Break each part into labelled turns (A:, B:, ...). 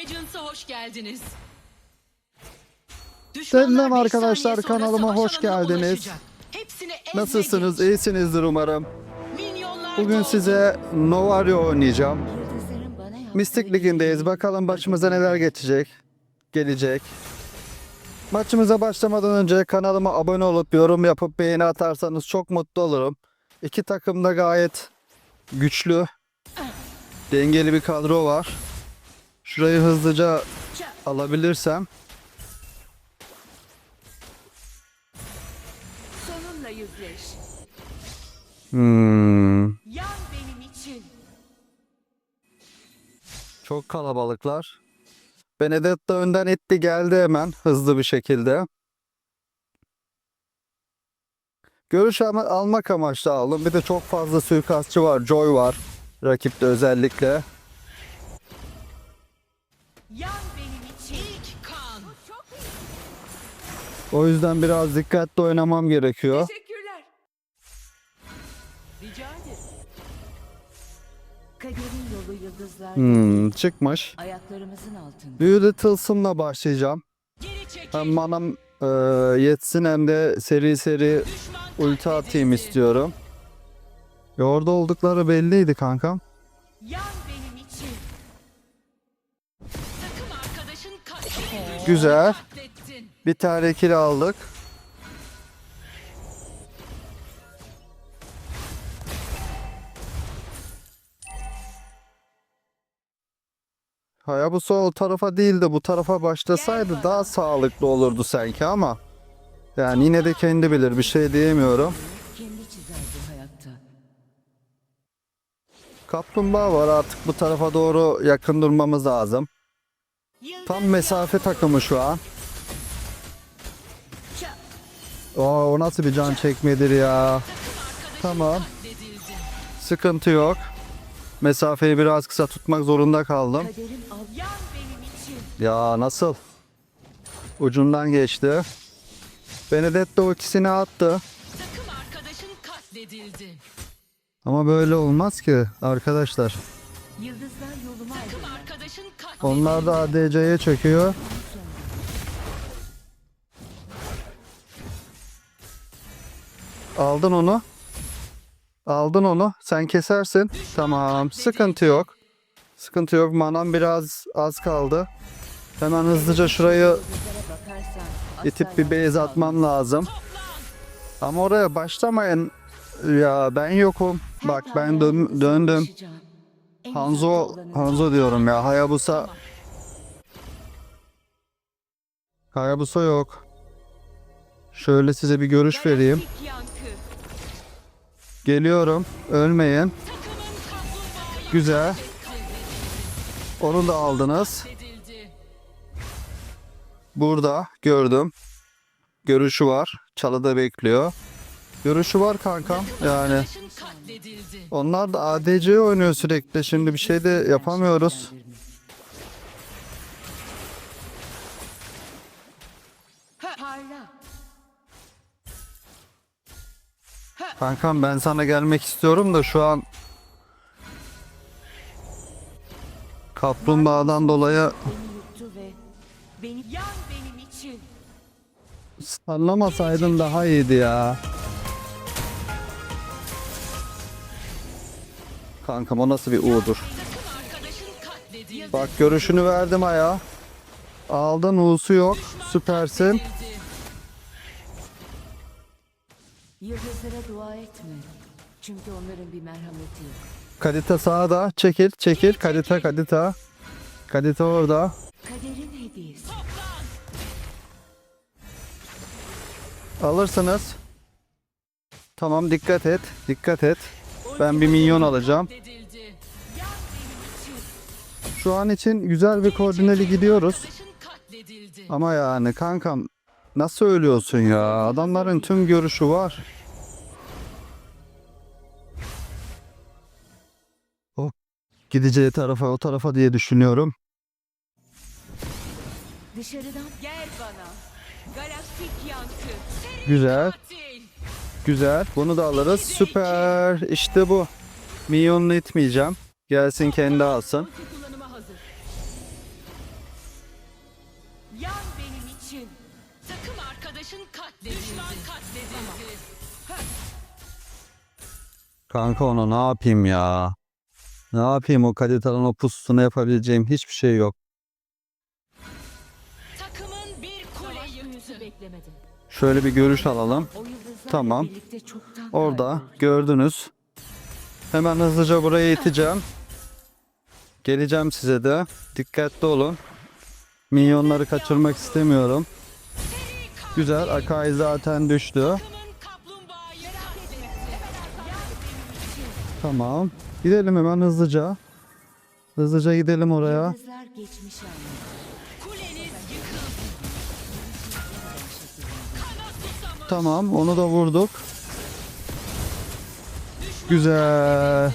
A: Legends'a hoş geldiniz.
B: Selam arkadaşlar, kanalıma hoş geldiniz. Nasılsınız? İyisinizdir umarım. Bugün size Novario oynayacağım. Mistik Ligi'ndeyiz. Bakalım başımıza neler geçecek. Gelecek. Maçımıza başlamadan önce kanalıma abone olup yorum yapıp beğeni atarsanız çok mutlu olurum. İki takım da gayet güçlü. Dengeli bir kadro var. Şurayı hızlıca alabilirsem.
C: Sonunla yüzleş.
B: Hmm,
C: Yan benim için.
B: çok kalabalıklar. Benedetta önden etti geldi hemen hızlı bir şekilde. Görüş ama- almak amaçlı aldım. Bir de çok fazla suikastçı var. Joy var. Rakipte özellikle.
C: Yan benim için.
A: İlk kan.
C: Çok iyi.
B: O yüzden biraz dikkatli oynamam gerekiyor.
C: Teşekkürler. Rica ederim. Kaderin yolu yıldızlar.
B: Hmm, çıkmış.
C: Ayaklarımızın altında.
B: Büyülü tılsımla başlayacağım. Hem manam e, yetsin hem de seri seri
A: Düşman
B: ulti atayım istiyorum. Ya orada oldukları belliydi kankam.
C: Yan
B: Güzel. Bir tane kill aldık. Hayabusa o tarafa değil de bu tarafa başlasaydı daha sağlıklı olurdu sanki ama yani yine de kendi bilir bir şey diyemiyorum.
C: Bu.
B: Kaplumbağa var artık bu tarafa doğru yakın durmamız lazım. Tam mesafe takımı şu an. Aa, o nasıl bir can çekmedir ya. Tamam. Sıkıntı yok. Mesafeyi biraz kısa tutmak zorunda kaldım. Ya nasıl? Ucundan geçti. Benedetta o ikisini attı. Ama böyle olmaz ki arkadaşlar.
C: Yıldızlar yoluma
B: Onlar da ADC'ye çöküyor. Aldın onu. Aldın onu. Sen kesersin. Tamam. Sıkıntı yok. Sıkıntı yok. Manam biraz az kaldı. Hemen hızlıca şurayı itip bir base atmam lazım. Ama oraya başlamayın. Ya ben yokum. Bak ben dön- döndüm. Hanzo Hanzo diyorum ya. Hayabusa Hayabusa yok. Şöyle size bir görüş vereyim. Geliyorum. Ölmeyin. Güzel. Onu da aldınız. Burada gördüm. Görüşü var. Çalıda bekliyor. Görüşü var kankam. Yani
A: katledildi.
B: onlar da ADC oynuyor sürekli. Şimdi bir şey de yapamıyoruz. Kankam ben sana gelmek istiyorum da şu an Kaplumbağadan dolayı. Anlamasaydın daha iyiydi ya. Kankam o nasıl bir U'dur? Bak görüşünü verdim ayağa. Aldın U'su yok. Süpersin.
C: Yıldızlara dua etme. Çünkü onların bir merhameti yok.
B: Kadita sağda. Çekil çekil. Kadita kadita. Kadita orada.
C: Kaderin hediyesi.
B: Alırsınız. Tamam dikkat et. Dikkat et. Ben bir minyon alacağım. Şu an için güzel bir koordineli gidiyoruz. Ama yani kankam nasıl ölüyorsun ya? Adamların tüm görüşü var. O gideceği tarafa o tarafa diye düşünüyorum.
C: Dışarıdan gel bana. Galaktik yankı.
B: Güzel,
A: Katil.
B: Güzel. Bunu da alırız. Süper. İşte bu. Minyonunu itmeyeceğim. Gelsin kendi alsın.
A: Kullanıma hazır.
C: Yan benim için.
A: Takım arkadaşın katledildi. Düşman katledildi.
B: Kanka ona ne yapayım ya? Ne yapayım o Kadital'ın o pususuna yapabileceğim hiçbir şey yok.
A: Takımın bir kule yıktı.
C: büyüsü beklemedim.
B: Şöyle bir görüş alalım. Tamam. Orada gördünüz. Hemen hızlıca buraya iteceğim. Geleceğim size de. Dikkatli olun. Minyonları kaçırmak istemiyorum. Güzel. Akai zaten düştü. Tamam. Gidelim hemen hızlıca. Hızlıca gidelim oraya. Tamam onu da vurduk. Güzel.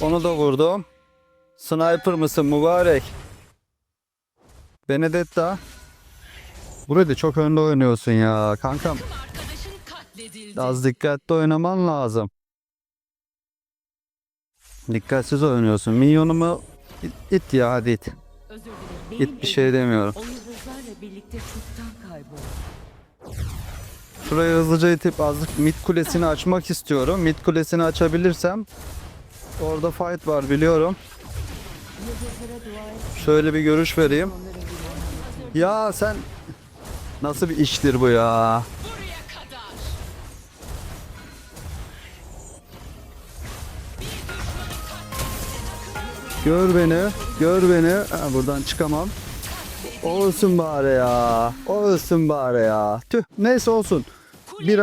B: Onu da vurdum. Sniper mısın mübarek? Benedetta. Burada çok önde oynuyorsun ya kankam. Az dikkatli oynaman lazım. Dikkatsiz oynuyorsun. Minyonumu it, it ya hadi it. İt bir şey demiyorum.
C: Birlikte çoktan kayboldu.
B: Şurayı hızlıca itip azıcık mid kulesini açmak istiyorum. Mid kulesini açabilirsem orada fight var biliyorum. Şöyle bir görüş vereyim. Ya sen nasıl bir iştir bu ya? Gör beni, gör beni. Ha, buradan çıkamam. Olsun bari ya. Olsun bari ya. Tüh neyse olsun. Bir.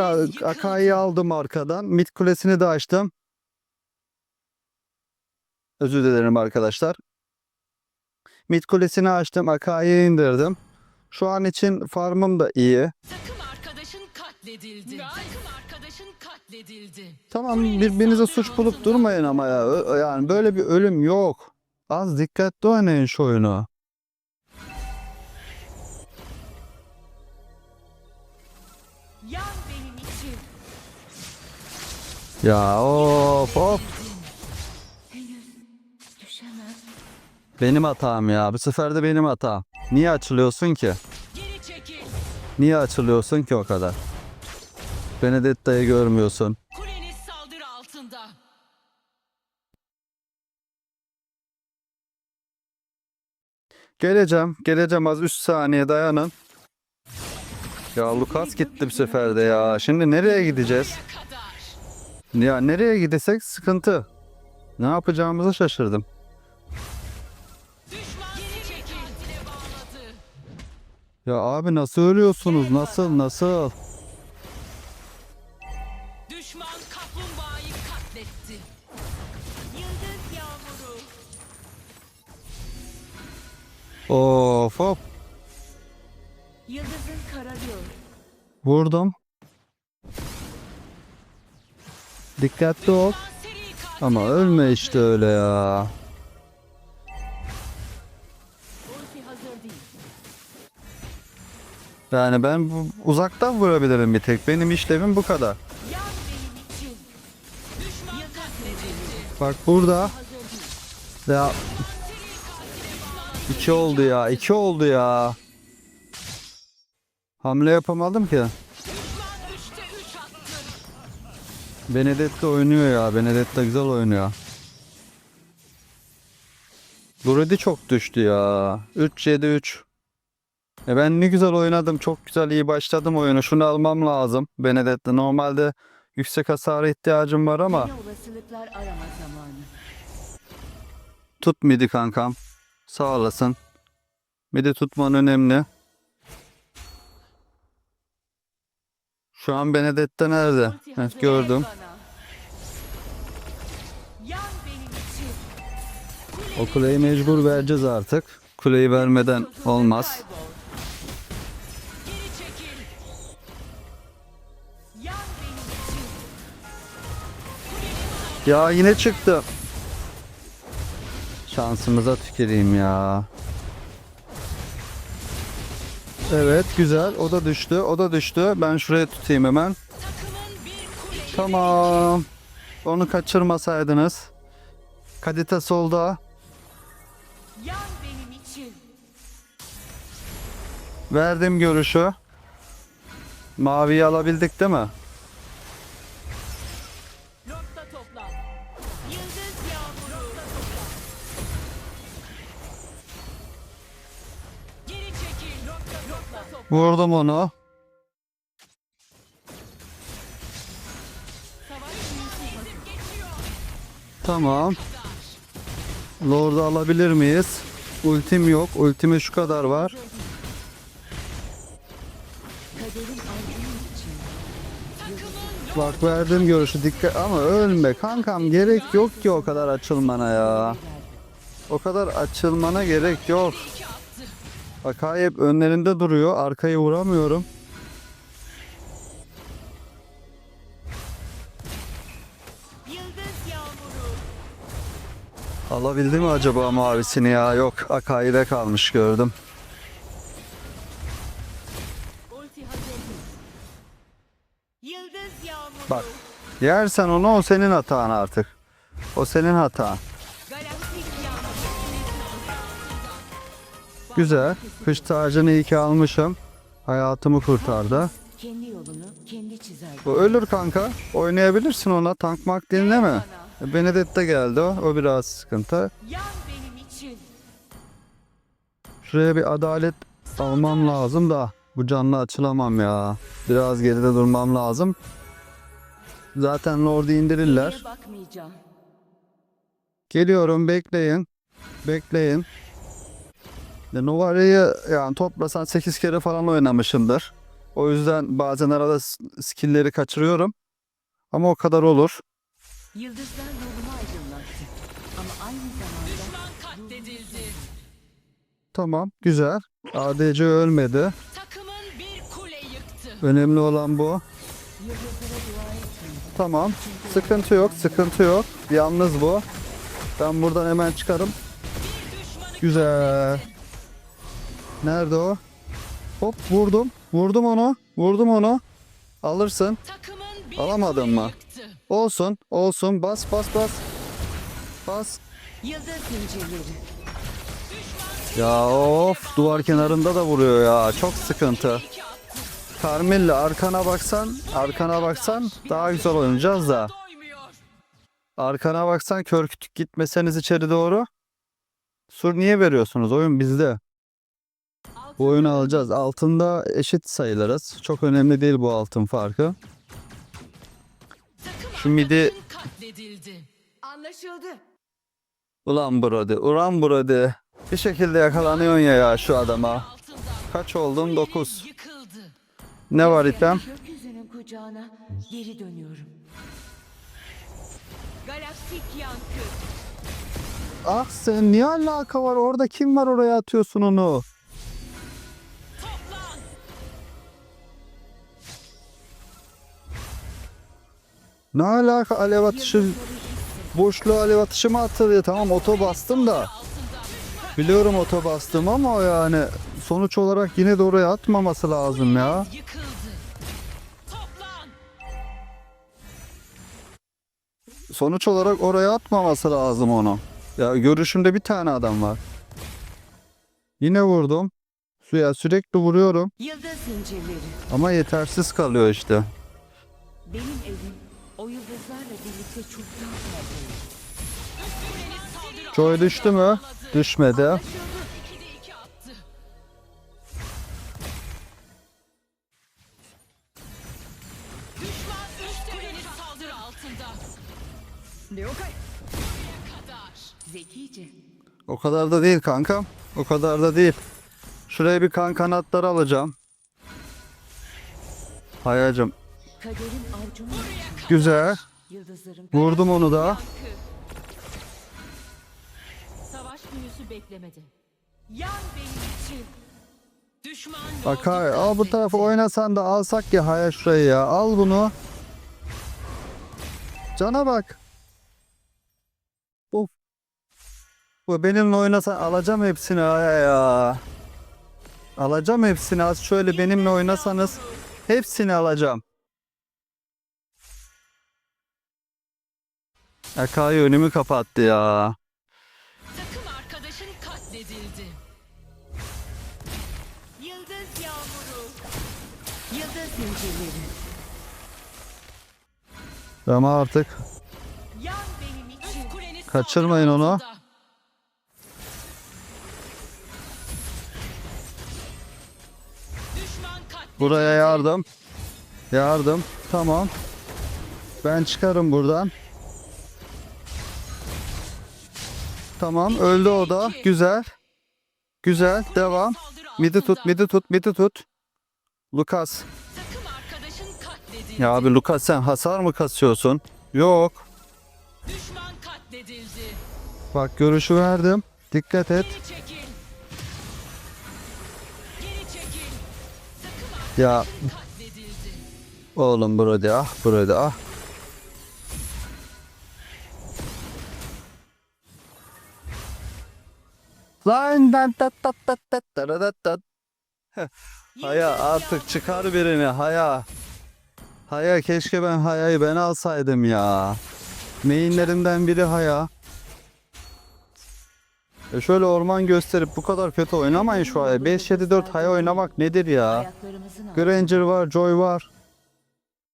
B: Akai'yi aldım arkadan. Mid kulesini de açtım. Özür dilerim arkadaşlar. Mid kulesini açtım. Akai'yi indirdim. Şu an için farmım da iyi.
A: Takım arkadaşın katledildi. Takım arkadaşın katledildi.
B: Tamam birbirinize suç bulup durmayın ama ya. Yani böyle bir ölüm yok. Az dikkatli oynayın şu oyunu. Ya of of. Benim hatam ya. Bu sefer de benim hatam. Niye açılıyorsun ki? Niye açılıyorsun ki o kadar? Benedetta'yı görmüyorsun.
A: Kuleniz saldırı altında.
B: Geleceğim. Geleceğim az 3 saniye dayanın. Ya Lucas gitti bir seferde ya. Şimdi nereye gideceğiz? Ya nereye gidesek sıkıntı. Ne yapacağımızı şaşırdım. Ya abi nasıl ölüyorsunuz? Nasıl nasıl?
A: Düşman kaplumbağayı katletti. Yıldız yağmuru.
B: Of hop.
C: Yıldızın kararıyor.
B: Vurdum. Dikkatli ol. Ama ölme işte öyle ya. Yani ben bu, uzaktan vurabilirim bir tek. Benim işlevim bu kadar. Bak burada. Ya iki oldu ya. iki oldu ya. Hamle yapamadım ki. Benedetta oynuyor ya. Benedetta güzel oynuyor. Brody çok düştü ya. 3-7-3. E ben ne güzel oynadım. Çok güzel iyi başladım oyunu. Şunu almam lazım. Benedetta. Normalde yüksek hasara ihtiyacım var ama tut midi kankam. Sağ olasın. Midi tutman önemli. Şu an Benedetta nerede?
C: Hazır
B: gördüm. O kuleyi mecbur vereceğiz artık. Kuleyi vermeden olmaz. Ya yine çıktı. Şansımıza tüküreyim ya. Evet güzel. O da düştü. O da düştü. Ben şuraya tutayım hemen. Tamam. Onu kaçırmasaydınız. Kadita solda.
C: Yan benim için.
B: Verdim görüşü. Maviyi alabildik değil mi? Vurdum onu. Tamam. Lord'u alabilir miyiz? Ultim yok. Ultime şu kadar var. Bak verdim görüşü dikkat ama ölme kankam gerek yok ki o kadar açılmana ya. O kadar açılmana gerek yok. Akai hep önlerinde duruyor. Arkayı vuramıyorum. Alabildi mi acaba mavisini ya? Yok Akai'de kalmış gördüm. Bak. Yersen onu o senin hatan artık. O senin hatan. Güzel. Kış tacını iyi ki almışım. Hayatımı kurtardı.
C: Kendi yolunu kendi çizer.
B: Bu ölür kanka. Oynayabilirsin ona. Tank mak dinleme. Benedetta geldi o. O biraz sıkıntı.
A: Yan benim için.
B: Şuraya bir adalet almam lazım da bu canlı açılamam ya. Biraz geride durmam lazım. Zaten Lord'u indirirler. Geliyorum bekleyin. Bekleyin. Ya Novaria'yı yani toplasan 8 kere falan oynamışımdır. O yüzden bazen arada skill'leri kaçırıyorum. Ama o kadar olur.
C: Yıldızlar yolumu aydınlattı. Ama aynı zamanda
A: Düşman katledildi.
B: Tamam güzel. ADC ölmedi.
A: Takımın bir kule yıktı.
B: Önemli olan bu. Tamam. Sıkıntı yok, sıkıntı yok. Yalnız bu. Ben buradan hemen çıkarım. Güzel. Nerede o? Hop vurdum. Vurdum onu. Vurdum onu. Alırsın. Alamadın mı? Olsun. Olsun. Bas bas bas. Bas. Ya of duvar kenarında da vuruyor ya. Çok sıkıntı. Carmilla arkana baksan, arkana baksan daha güzel oynayacağız da. Arkana baksan kör kütük gitmeseniz içeri doğru. Sur niye veriyorsunuz? Oyun bizde. Bu oyunu alacağız. Altında eşit sayılırız. Çok önemli değil bu altın farkı. Şu midi-.
C: Anlaşıldı.
B: Ulan Brody, ulan Brody. Bir şekilde yakalanıyorsun ya, ya şu adama. Kaç?
A: Kulenin
B: 9.
A: Yıkıldı.
B: Ne var item?
C: Kucağına geri dönüyorum.
A: Galaktik yankı.
B: Ah sen niye alaka var? Orada kim var oraya atıyorsun onu? Ne alaka alev atışı? Boşluğa alev atışı mı atılıyor? Tamam oto bastım da. Biliyorum oto bastım ama yani sonuç olarak yine de oraya atmaması lazım ya. Sonuç olarak oraya atmaması lazım onu. Ya görüşümde bir tane adam var. Yine vurdum. Suya sürekli vuruyorum ama yetersiz kalıyor işte.
C: Benim evim yıldızlarla birlikte çok
B: Joy düştü mü? Düşmedi. O kadar da değil kankam. O kadar da değil. Şuraya bir kan kanatları alacağım. Hayacım.
C: Kaderin avcunun için.
B: Güzel. Vurdum onu da.
A: Savaş büyüsü beklemedi. Yan benim için. Düşman lordu
B: al bu tarafa oynasan da alsak ya Haya şurayı ya. Al bunu. Cana bak. Of. Bu benimle oynasan alacağım hepsini Haya ya. Alacağım hepsini. Az şöyle benimle oynasanız hepsini alacağım. Akay önümü kapattı ya.
A: Takım arkadaşın katledildi. Yıldız yağmuru.
C: Yıldız zincirleri.
B: Ama artık
A: Yan benim için. Kuleniz
B: Kaçırmayın onu.
A: altında. Düşman katledildi.
B: buraya yardım. Yardım. Tamam. Ben çıkarım buradan. Tamam öldü o da. Güzel. Güzel. Devam. Midi tut, midi tut, midi tut.
A: Katledildi.
B: Ya abi Lucas sen hasar mı kasıyorsun? Yok. Bak görüşü verdim. Dikkat et. Ya oğlum Brody ah Brody ah. Lan dan tat tat tat tat taradat tat. Haya artık çıkar birini Haya. Haya keşke ben Haya'yı ben alsaydım ya. Mainlerimden biri Haya. E şöyle orman gösterip bu kadar kötü oynamayın şu Haya. 5-7-4 Haya oynamak nedir ya? Granger var, Joy var.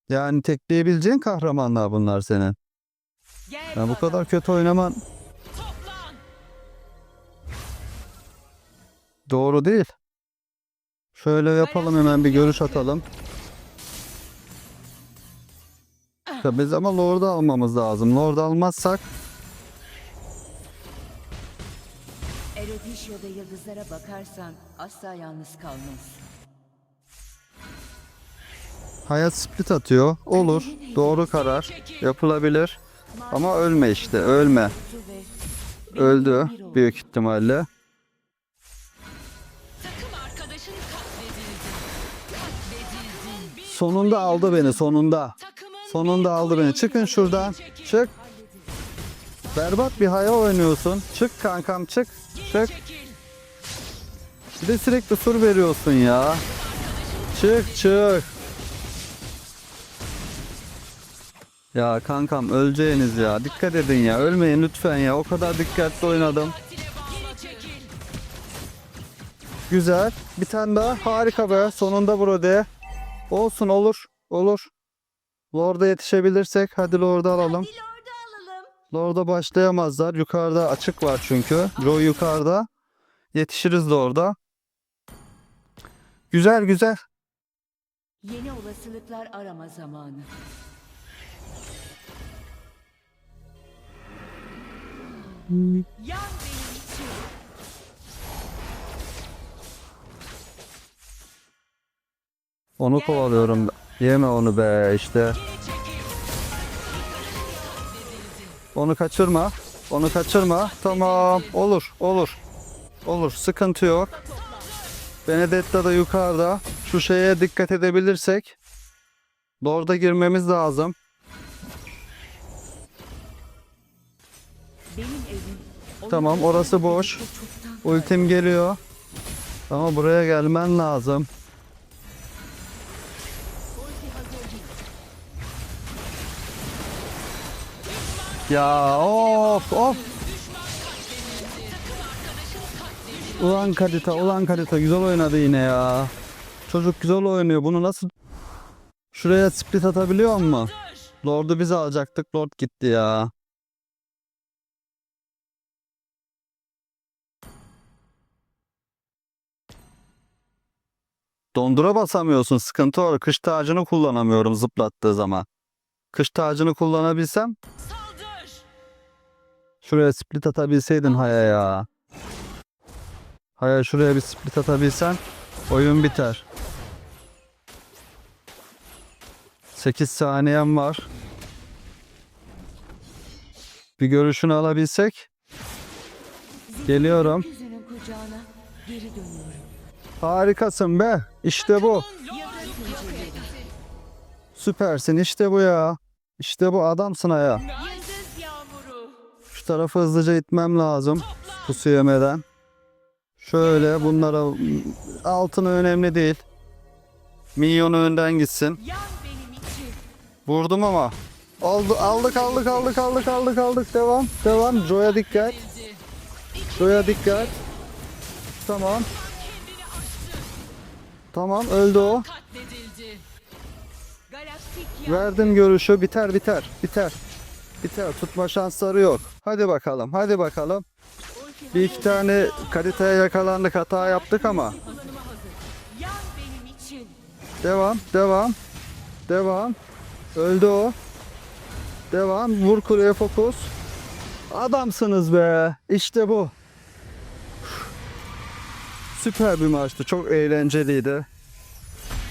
B: Yani tekleyebileceğin kahramanlar bunlar senin.
A: Gel
B: Ya bu kadar kötü oynaman doğru değil. Şöyle yapalım hemen bir görüş atalım. Ya biz ama Lord'u almamız lazım. Lord almazsak
C: Erodisyo'da yıldızlara bakarsan asla yalnız kalmaz.
B: hayat split atıyor. Olur. Doğru karar. Yapılabilir. Ama ölme işte. Ölme. Öldü büyük ihtimalle. Sonunda aldı beni sonunda. Sonunda aldı beni. Çıkın şuradan. Çık. Berbat bir haya oynuyorsun. Çık kankam çık. Çık. Bir de sürekli sur veriyorsun ya. Çık çık. Ya kankam öleceğiniz ya. Dikkat edin ya. Ölmeyin lütfen ya. O kadar dikkatli oynadım. Güzel. Bir tane daha. Harika be. Sonunda burada. Olsun olur. Olur. Lord'a yetişebilirsek hadi Lord'u alalım. Lord'a başlayamazlar. Yukarıda açık var çünkü. Joe yukarıda. Yetişiriz Lord'a. Güzel güzel.
C: Yeni olasılıklar arama zamanı.
A: Yan benim için.
B: Onu kovalıyorum. Yeme onu be işte. Onu kaçırma. Onu kaçırma. Tamam. Olur. Olur. Olur. Sıkıntı yok. Benedetta da yukarıda. Şu şeye dikkat edebilirsek. Lord'a girmemiz lazım. Tamam, orası boş. Ultim geliyor. Ama buraya gelmen lazım. Ya of of. Ulan Kadita, ulan Kadita güzel oynadı yine ya. Çocuk güzel oynuyor. Bunu nasıl Şuraya split atabiliyor mu? Lord'u biz alacaktık. Lord gitti ya. Dondura basamıyorsun. Sıkıntı var. Kış tacını kullanamıyorum zıplattığı zaman. Kış tacını kullanabilsem. Şuraya split atabilseydin Haya ya. Haya şuraya bir split atabilsen oyun biter. 8 saniyem var. Bir görüşünü alabilsek. Geliyorum. Harikasın be. İşte bu. Süpersin. İşte bu ya. İşte bu adamsın Haya. Şu tarafı hızlıca itmem lazım. Pusu yemeden. Şöyle bunlara altını önemli değil. Minyonu önden gitsin. Vurdum ama. Aldı, aldık aldık aldık aldık aldık aldık. Devam. Devam. Joe'ya dikkat. Joe'ya dikkat. Tamam. Tamam öldü o. Verdim görüşü biter biter biter. Biter tutma şansları yok. Hadi bakalım hadi bakalım. Bir iki tane kaliteye yakalandık hata yaptık ama. Devam devam. Devam. Öldü o. Devam. Vur kuleye fokus. Adamsınız be. İşte bu. Süper bir maçtı. Çok eğlenceliydi.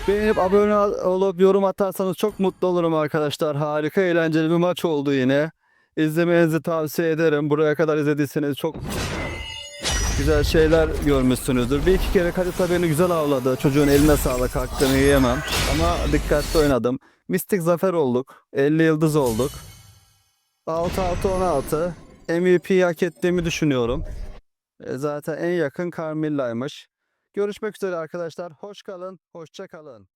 B: Beğenip abone olup yorum atarsanız çok mutlu olurum arkadaşlar. Harika eğlenceli bir maç oldu yine. İzlemenizi tavsiye ederim. Buraya kadar izlediyseniz çok güzel şeyler görmüşsünüzdür. Bir iki kere Kalita beni güzel avladı. Çocuğun eline sağlık hakkını yiyemem. Ama dikkatli oynadım. Mistik zafer olduk. 50 yıldız olduk. 6-6-16. MVP hak ettiğimi düşünüyorum. E, Zaten en yakın Carmilla'ymış. Görüşmek üzere arkadaşlar. Hoş kalın, hoşça kalın.